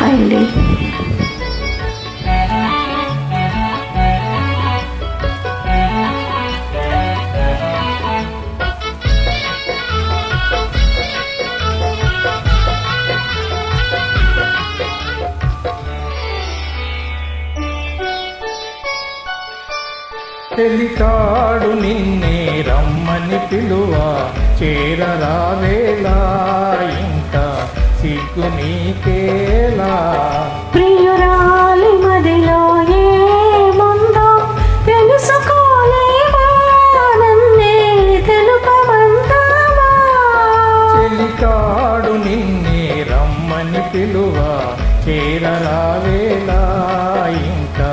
Hi అండి తెలికాడు నిన్నే రమ్మని పిలువ చేరరావేలా ఇంకా సిగ్గు నీకే పలికాడు నిన్నే రమ్మని పిలువ. చేరరావేలా ఇంకా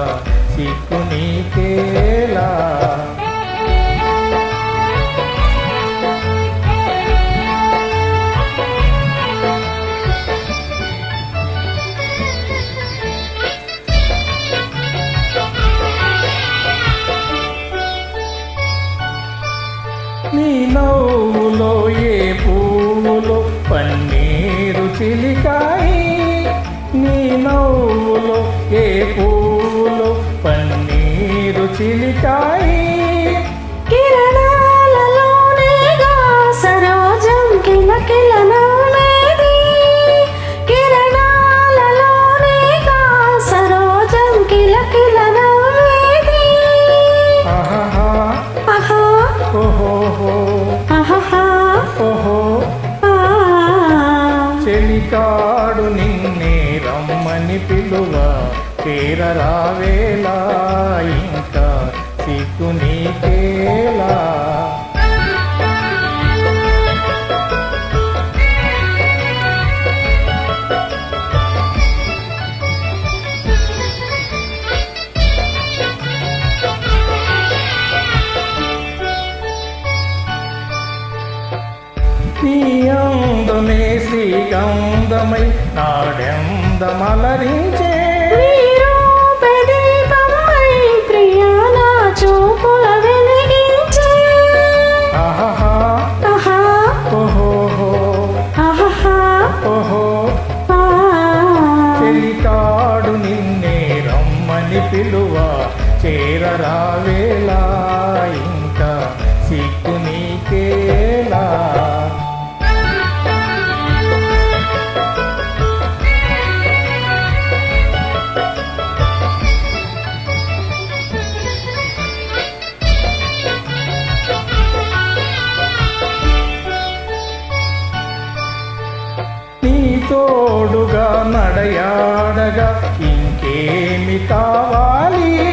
సిక్కు నీకేలా? నీ నవ్వులో ఏ పూ చిలికాయి నీ నవ్వులో ఏ పువ్వులో పన్నీరు చిలికాయి? సరోజం కిలకిల నవ్వేది. కిరణాలలోనేగా చెలికాడు నిన్నే రమ్మని పిలువ. చేరరావేలా ఇంకా సిగ్గు నీకేలా ఓహో. ఆ. చెలికాడు నిన్నే రమ్మని పిలువ. చేరరావేలా ఇంకా సిగ్గు తోడుగా నడయాడగా ఇంకేమి కావాలి?